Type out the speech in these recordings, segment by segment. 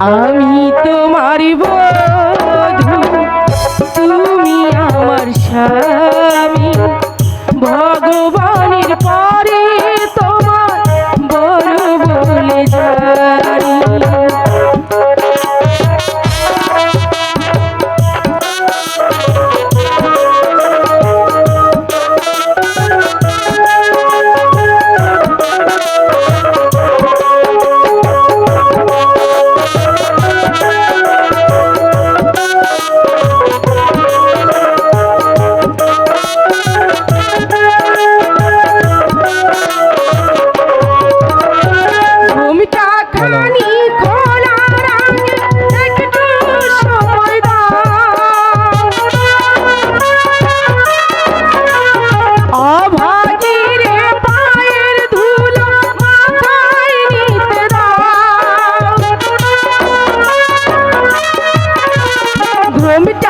আমি তোমারি বল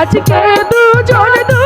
আজকে দুজন দু